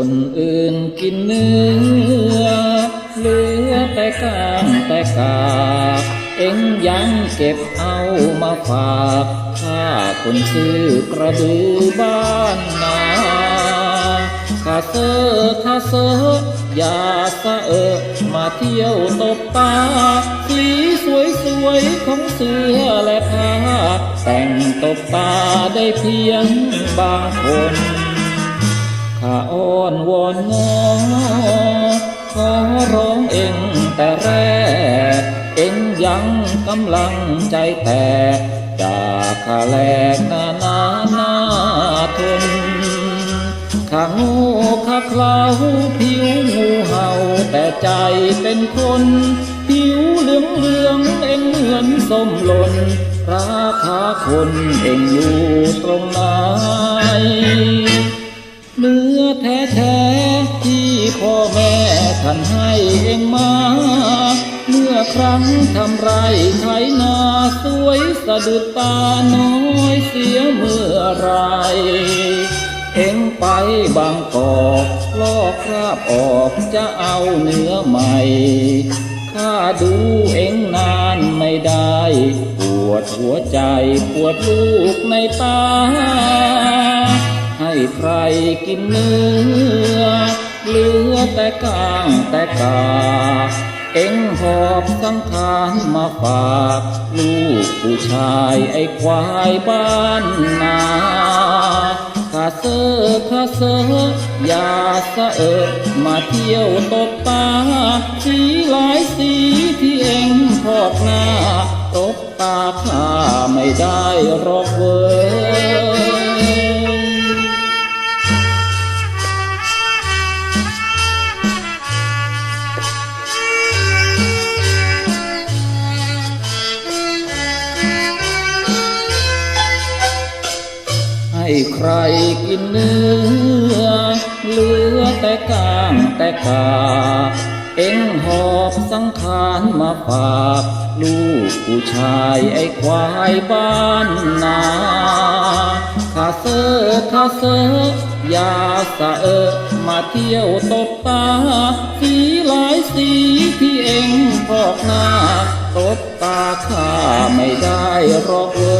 คนอื่นกินเนื้อเหลือแต่กางแต่กากเอ็งยังเก็บเอามาฝากข้าคนซื้อกระดือบ้านนาข้าเซอข้าเซออย่าสะเอะมาเที่ยวตบตาสีสวยสวยๆของเสื้อและผ้าแต่งตบตาได้เพียงบางคน ข้าอ้อนวอนงอขอร้องเองแต่แรก เองยังกำลังใจแตกจากข้าแลกนานานาทนข้างูข้าเคลาผิวงูเห่าแต่ใจเป็นคนผิวเหลืองเหลืองเองเหมือนส้มหล่นราคาคนเองอยู่ตรงไหน แท้ที่พ่อแม่ท่านให้เองมา เมื่อครั้งทำไรไถนาสวยสะดุดตาน้อยเสียเมื่อไร เองไปบางกอกลอกคราบออกจะเอาเนื้อใหม่ข้าดูเองนานไม่ได้ ปวดหัวใจปวดลูกในตา ใครกินเนื้อ เหลือแต่กางแต่กา เอ็งหอบสังขารมาฝาก ลูกผู้ชายไอ้ควายบ้านนาข้าเซอข้าเซออย่าสะเอิดมาเที่ยวตบตา สีหลายสีที่เอ็งพอกหน้า ตบตาข้าไม่ได้หรอกเว้ย ให้ใครกินเนื้อ เหลือแต่กางแต่กา เอ็งหอบสังขารมาฝากลูกผู้ชายไอ้ควายบ้านนาข้าเซอข้าเซออย่าสะเอะมาเที่ยวตบตา สีหลายสีที่เอ็งพอกหน้า ตบตาข้าไม่ได้หรอกเว้